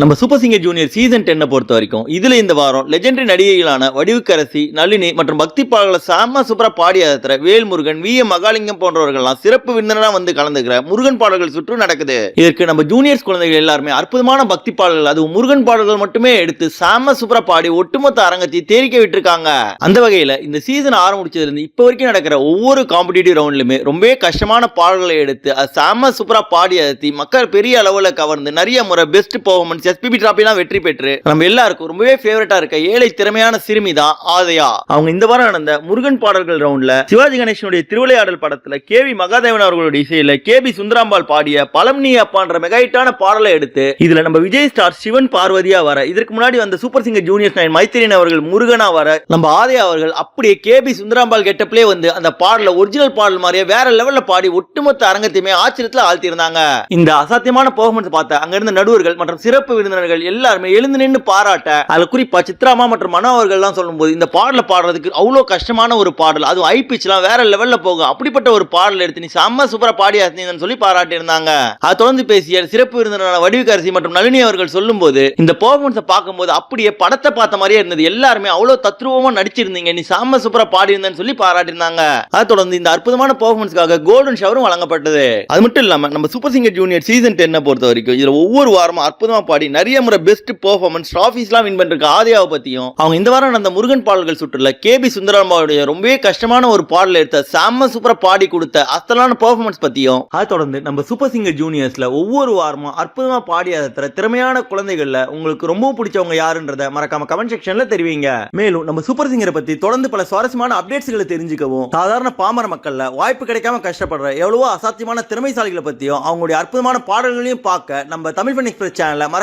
நம்ம super singer junior season டென்னை பொறுத்த வரைக்கும் இதில் இந்த வாரம் லெஜெண்டரி நடிகைகளான வடிவுக்கரசி நளினி மற்றும் பக்தி பாடல்களை சாம சூப்பராக பாடி அதத்துற வேல்முருகன் வி. எம். மகாலிங்கம் போன்றவர்கள்லாம் சிறப்பு விருந்தினராக வந்து கலந்துக்கிற முருகன் பாடல்கள் சுற்று நடக்குது. இதற்கு நம்ம ஜூனியர்ஸ் குழந்தைகள் எல்லாருமே அற்புதமான பக்தி பாடல்கள் அதுவும் முருகன் பாடல்கள் மட்டுமே எடுத்து சாம சூப்பராக பாடி ஒட்டுமொத்த அரங்கத்தை தேரிக்க விட்டுருக்காங்க. அந்த வகையில் இந்த சீசன் ஆரம்பிச்சதுலேருந்து இப்போ வரைக்கும் நடக்கிற ஒவ்வொரு காம்படிட்டிவ் ரவுண்ட்லுமே ரொம்பவே கஷ்டமான பாடல்களை எடுத்து அது சாம சூப்பராக பாடி அதத்தி மக்கள் பெரிய அளவில் கவர்ந்து நிறைய முறை பெஸ்ட் பர்ஃபார்மன்ஸ் எஸ்பிபி டிராபிலாம் வெற்றி பெற்று நம்ம எல்லாருக்கும் ரொம்பவே ஃபேவரட்டா இருக்க ஏழை திறமையான சிறுமி தான் ஆதயா. அவங்க இந்த வாரம் நடந்த முருகன் பாடல்கள் ரவுண்ட்ல சிவாஜி கணேசனுடைய திருவிளையாடல் படத்துல கேவி மகாதேவன் அவர்களுடைய இசையில கேபி சுந்தராம்பாள் பாடிய பலம் நீ அப்பான்ற மெகாயிட்டான பாடலை எடுத்து இதுல நம்ம விஜய் ஸ்டார் சிவன் பார்வதியா வர இதற்கு முன்னாடி வந்த super singer junior nine Maithreyan அவர்கள் முருகனா வர நம்ம ஆதயா அவர்கள் அப்படியே கேபி சுந்தராம்பாள் கெட்டப்லே வந்து அந்த பாடல ஒரிஜினல் பாடல் மாதிரியே வேற லெவல்ல பாடி ஒட்டுமொத்த அரங்கத்தையுமே ஆச்சரியத்துல ஆழ்த்தியிருந்தாங்க. இந்த அசாத்தியமான பெர்ஃபார்மன்ஸ் பார்த்த அங்கிருந்த நடுவர்கள் மற்றும் சிறப்பு விருந்தினர்கள் எல்லாருமே எழுந்து நின்று பாராட்ட அதில் குறிப்பா சித்ராமா மற்றும் மனோ அவர்கள்லாம் சொல்லும்போது இந்த பாடல பாடுறதுக்கு அவ்வளோ கஷ்டமான ஒரு பாடல். அதுவும் ஐ பிச்லாம் வேற லெவல்ல போகும். அப்படிப்பட்ட ஒரு பாடல் எடுத்து நீ செம்ம சூப்பரா பாடி சொல்லி பாராட்டி இருந்தாங்க. அதை தொடர்ந்து பேசிய சிறப்பு விருந்தினரான வடிவுக்கரசி மற்றும் நளினி அவர்கள் சொல்லும்போது இந்த பர்ஃபார்மன்ஸை பார்க்கும்போது அப்படியே படத்தை பார்த்த மாதிரியே இருந்தது. எல்லாருமே அவ்வளோ தத்ரூபமா நடிச்சிருந்தீங்க. நீ செம்ம சூப்பரா பாடியிருந்தேன்னு சொல்லி பாராட்டியிருந்தாங்க அதை தொடர்ந்து இந்த அற்புதமான பர்ஃபார்மன்ஸ்க்காக கோல்டன் ஷவரும் வழங்கப்பட்டது. அது மட்டும் இல்லாம நம்ம சூப்பர் சிங்கர் ஜூனியர் சீசன் டென்னை பொறுத்த வரைக்கும் இதில் ஒவ்வொரு வாரமும் அற்புதமா பாடி நிறைய முறை பெஸ்ட் பெர்ஃபார்மன்ஸ் ட்ராஃபிஸ்லாம் வின் பண்ணிருக்க ஆதியாவை பற்றியும் அவங்க இந்த வாரம் நடந்த முருகன் பாடல்கள் சுற்றுல கேபி சுந்தரம்பாவுடைய ரொம்பவே கஷ்டமான ஒரு பாடல் எடுத்த செம்ம சூப்பரா பாடி கொடுத்த அஸ்தலான பெர்ஃபார்மன்ஸ் பற்றியும் அதை தொடர்ந்து நம்ம சூப்பர் சிங்கர் ஜூனியர்ஸ்ல ஒவ்வொரு வாரமும் அற்புதமா பாடி அதை திறமையான குழந்தைகள்ல உங்களுக்கு ரொம்ப பிடிச்சவங்க யாருன்றத மறக்காம கமெண்ட் செக்ஷன்ல தெரிவிங்க. மேலும் நம்ம சூப்பர் சிங்கரை பத்தி தொடர்ந்து பல சுவாரஸ்யமான அப்டேட்ஸ்களை தெரிஞ்சுக்கவும் சாதாரண பாமர மக்கள்ல வாய்ப்பு கிடைக்காம கஷ்டப்படுற எவ்வளவோ அசாத்தியமான திறமைசாலிகளை பத்தியும் அவங்களுடைய அற்புதமான பாடல்களையும் பார்க்க நம்ம தமிழ் ஃபன் எக்ஸ்பிரஸ் சேனலை